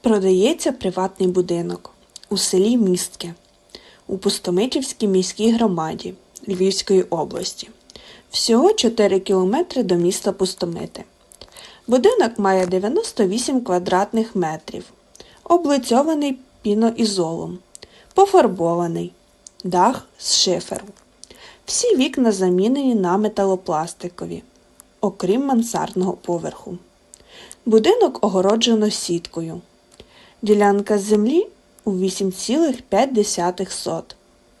Продається приватний будинок у селі Містке у Пустомитівській міській громаді Львівської області. Всього 4 кілометри до міста Пустомити. Будинок має 98 квадратних метрів, облицьований піноізолом, пофарбований, дах з шиферу. Всі вікна замінені на металопластикові, окрім мансардного поверху. Будинок огороджено сіткою. Ділянка землі у 8,5 сот.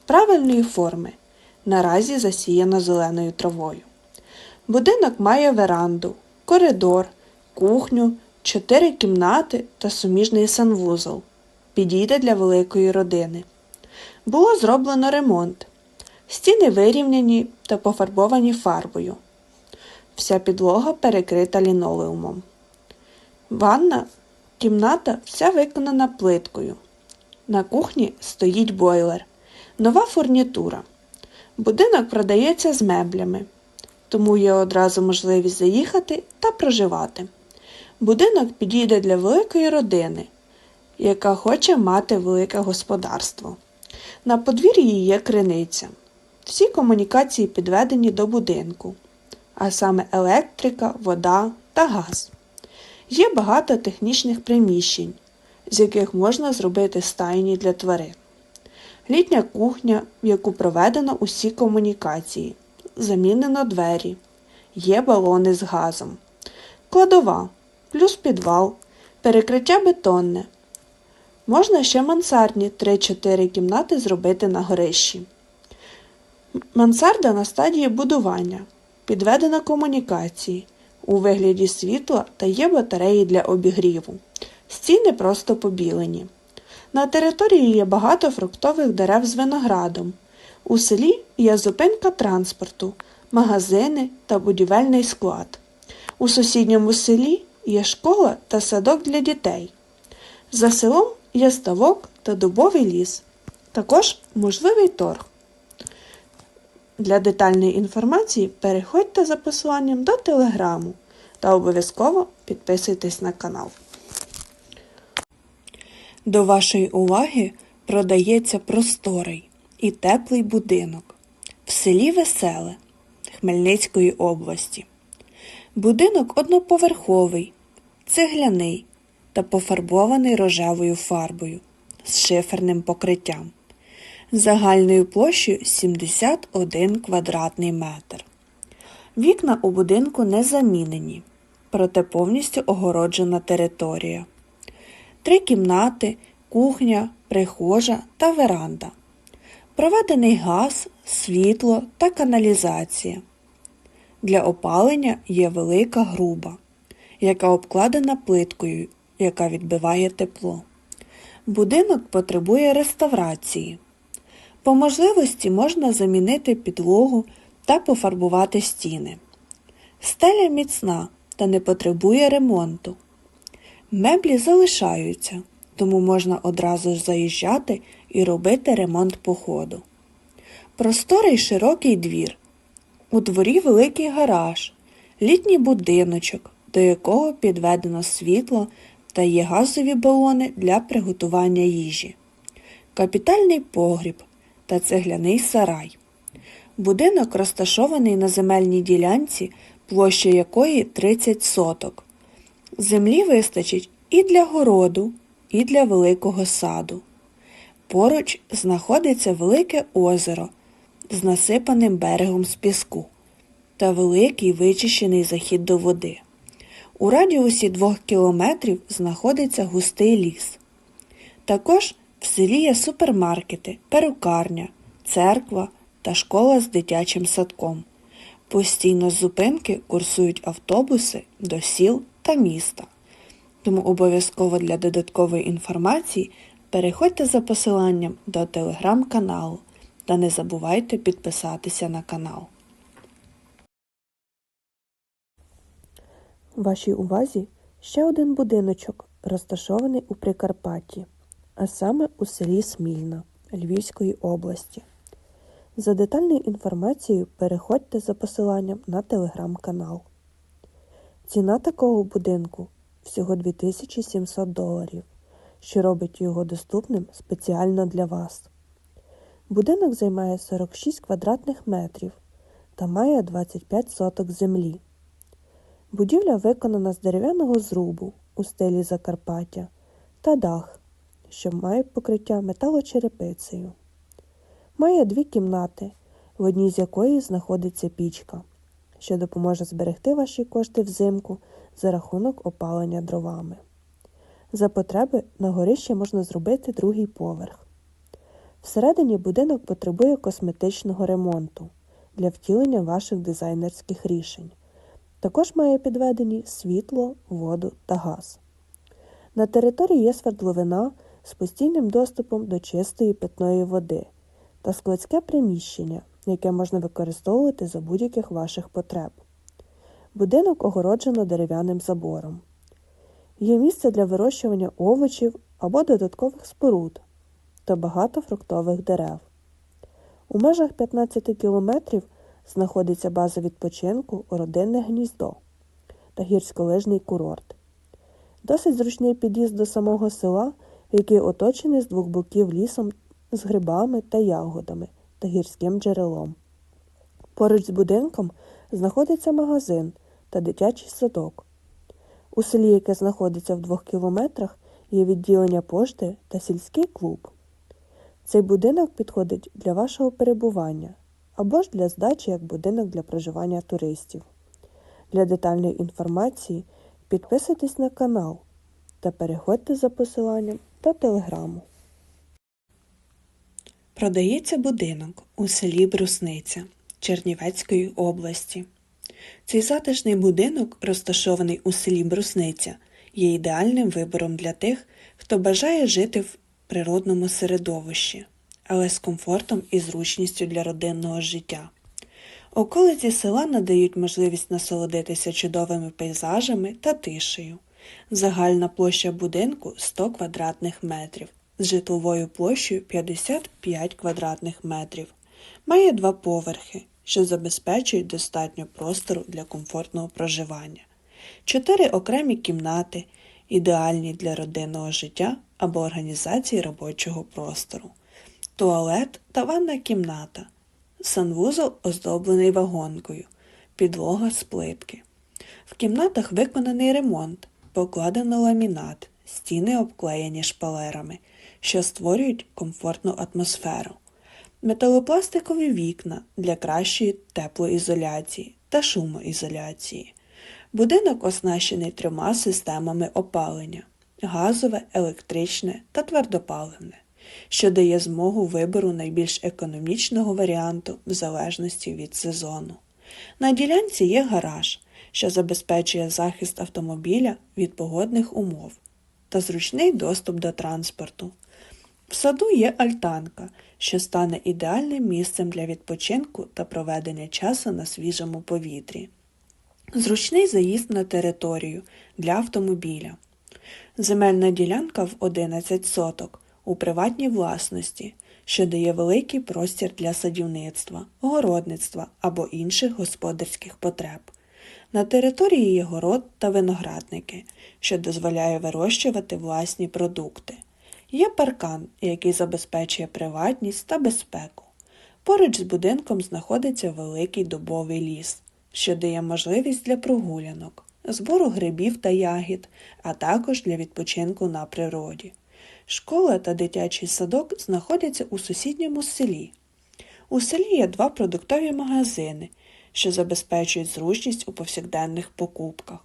Правильної форми. Наразі засіяна зеленою травою. Будинок має веранду, коридор, кухню, чотири кімнати та суміжний санвузол. Підійде для великої родини. Було зроблено ремонт. Стіни вирівняні та пофарбовані фарбою. Вся підлога перекрита лінолеумом. Ванна кімната вся виконана плиткою. На кухні стоїть бойлер, нова фурнітура. Будинок продається з меблями, тому є одразу можливість заїхати та проживати. Будинок підійде для великої родини, яка хоче мати велике господарство. На подвір'ї є криниця. Всі комунікації підведені до будинку, а саме електрика, вода та газ. Є багато технічних приміщень, з яких можна зробити стайні для тварин. Літня кухня, в яку проведено усі комунікації, замінено двері, є балони з газом, кладова, плюс підвал, перекриття бетонне. Можна ще мансардні 3-4 кімнати зробити на горищі. Мансарда на стадії будування, підведена комунікації у вигляді світла та є батареї для обігріву. Стіни просто побілені. На території є багато фруктових дерев з виноградом. У селі є зупинка транспорту, магазини та будівельний склад. У сусідньому селі є школа та садок для дітей. За селом є ставок та дубовий ліс. Також можливий торг. Для детальної інформації переходьте за посиланням до телеграму та обов'язково підписуйтесь на канал. До вашої уваги продається просторий і теплий будинок в селі Веселе Хмельницької області. Будинок одноповерховий, цегляний та пофарбований рожевою фарбою з шиферним покриттям загальною площею 71 квадратний метр. Вікна у будинку не замінені, проте повністю огороджена територія. Три кімнати, кухня, прихожа та веранда. Проведений газ, світло та каналізація. Для опалення є велика груба, яка обкладена плиткою, яка відбиває тепло. Будинок потребує реставрації. По можливості можна замінити підлогу та пофарбувати стіни. Стеля міцна та не потребує ремонту. Меблі залишаються, тому можна одразу заїжджати і робити ремонт по ходу. Просторий широкий двір. У дворі великий гараж, літній будиночок, до якого підведено світло та є газові балони для приготування їжі, капітальний погріб та цегляний сарай. Будинок розташований на земельній ділянці, площа якої 30 соток. Землі вистачить і для городу, і для великого саду. Поруч знаходиться велике озеро з насипаним берегом з піску та великий вичищений захід до води. У радіусі двох кілометрів знаходиться густий ліс. Також в селі є супермаркети, перукарня, церква та школа з дитячим садком. Постійно з зупинки курсують автобуси до сіл та міста. Тому обов'язково для додаткової інформації переходьте за посиланням до телеграм-каналу та не забувайте підписатися на канал. Вашій увазі ще один будиночок, розташований у Прикарпатті, а саме у селі Смільна Львівської області. За детальною інформацією переходьте за посиланням на телеграм-канал. Ціна такого будинку всього 2700 доларів. що робить його доступним спеціально для вас. Будинок займає 46 квадратних метрів та має 25 соток землі. Будівля виконана з дерев'яного зрубу у стилі Закарпаття та дах, що має покриття металочерепицею. Має дві кімнати, в одній з якої знаходиться пічка, що допоможе зберегти ваші кошти взимку за рахунок опалення дровами. За потреби на горищі можна зробити другий поверх. Всередині будинок потребує косметичного ремонту для втілення ваших дизайнерських рішень. Також має підведені світло, воду та газ. На території є свердловина з постійним доступом до чистої питної води та складське приміщення, яке можна використовувати за будь-яких ваших потреб. Будинок огороджено дерев'яним забором. Є місце для вирощування овочів або додаткових споруд та багато фруктових дерев. У межах 15 кілометрів знаходиться база відпочинку родинне гніздо та гірськолижний курорт. Досить зручний під'їзд до самого села, який оточений з двох боків лісом з грибами та ягодами та гірським джерелом. Поруч з будинком знаходиться магазин та дитячий садок. У селі, яке знаходиться в двох кілометрах, є відділення пошти та сільський клуб. Цей будинок підходить для вашого перебування або ж для здачі як будинок для проживання туристів. Для детальної інформації підписуйтесь на канал та переходьте за посиланням до телеграму. Продається будинок у селі Брусниця Чернівецької області. Цей затишний будинок, розташований у селі Брусниця, є ідеальним вибором для тих, хто бажає жити в природному середовищі, але з комфортом і зручністю для родинного життя. Околиці села надають можливість насолодитися чудовими пейзажами та тишею. Загальна площа будинку 100 квадратних метрів з житловою площею 55 квадратних метрів. Має два поверхи, що забезпечують достатньо простору для комфортного проживання. Чотири окремі кімнати, ідеальні для родинного життя або організації робочого простору. Туалет та ванна кімната. Санвузол оздоблений вагонкою, підлога з плитки. В кімнатах виконаний ремонт, покладено ламінат, стіни обклеєні шпалерами, що створюють комфортну атмосферу, металопластикові вікна для кращої теплоізоляції та шумоізоляції. Будинок оснащений трьома системами опалення газове, електричне та твердопаливне, що дає змогу вибору найбільш економічного варіанту в залежності від сезону. На ділянці є гараж, що забезпечує захист автомобіля від погодних умов та зручний доступ до транспорту. В саду є альтанка, що стане ідеальним місцем для відпочинку та проведення часу на свіжому повітрі. Зручний заїзд на територію для автомобіля. Земельна ділянка в 11 соток у приватній власності, що дає великий простір для садівництва, городництва або інших господарських потреб. На території є город та виноградники, що дозволяє вирощувати власні продукти. Є паркан, який забезпечує приватність та безпеку. Поруч з будинком знаходиться великий дубовий ліс, що дає можливість для прогулянок, збору грибів та ягід, а також для відпочинку на природі. Школа та дитячий садок знаходяться у сусідньому селі. У селі є два продуктові магазини, що забезпечують зручність у повсякденних покупках.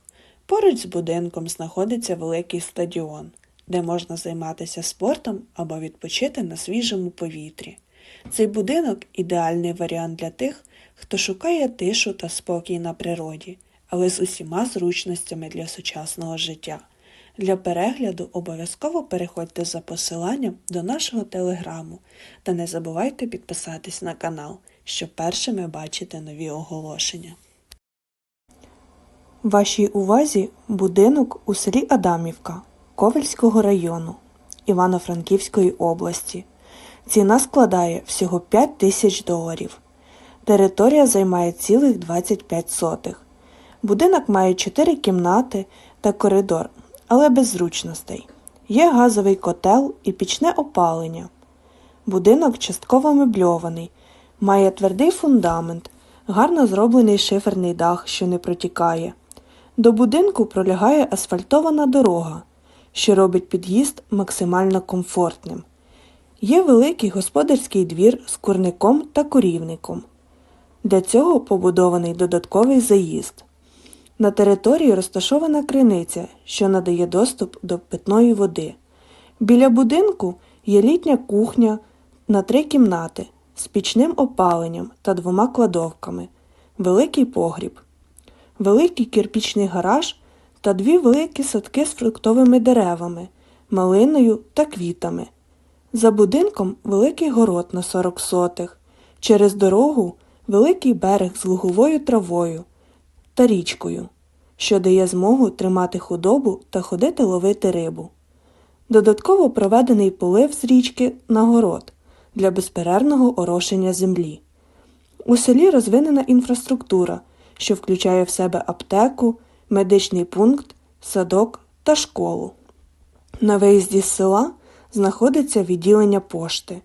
Поруч з будинком знаходиться великий стадіон, де можна займатися спортом або відпочити на свіжому повітрі. Цей будинок ідеальний варіант для тих, хто шукає тишу та спокій на природі, але з усіма зручностями для сучасного життя. Для перегляду обов'язково переходьте за посиланням до нашого телеграму та не забувайте підписатись на канал, щоб першими бачити нові оголошення. Вашій увазі будинок у селі Адамівка Ковельського району Івано-Франківської області. Ціна складає всього 5 тисяч доларів. Територія займає цілих 25 сотих. Будинок має 4 кімнати та коридор, але без зручностей. Є газовий котел і пічне опалення. Будинок частково мебльований, має твердий фундамент, гарно зроблений шиферний дах, що не протікає. До будинку пролягає асфальтована дорога, що робить під'їзд максимально комфортним. Є великий господарський двір з курником та корівником. Для цього побудований додатковий заїзд. На території розташована криниця, що надає доступ до питної води. Біля будинку є літня кухня на три кімнати з пічним опаленням та двома кладовками, великий погріб, великий кірпічний гараж та дві великі садки з фруктовими деревами, малиною та квітами. За будинком великий город на 40 сотих, через дорогу великий берег з луговою травою та річкою, що дає змогу тримати худобу та ходити ловити рибу. Додатково проведений полив з річки на город для безперервного орошення землі. У селі розвинена інфраструктура, що включає в себе аптеку, медичний пункт, садок та школу. На виїзді з села знаходиться відділення пошти.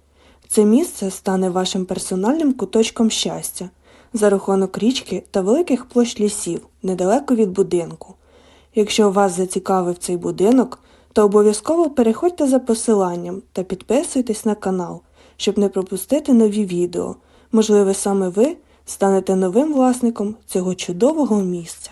Це місце стане вашим персональним куточком щастя за рахунок річки та великих площ лісів недалеко від будинку. Якщо вас зацікавив цей будинок, то обов'язково переходьте за посиланням та підписуйтесь на канал, щоб не пропустити нові відео. Можливо, саме ви станете новим власником цього чудового місця.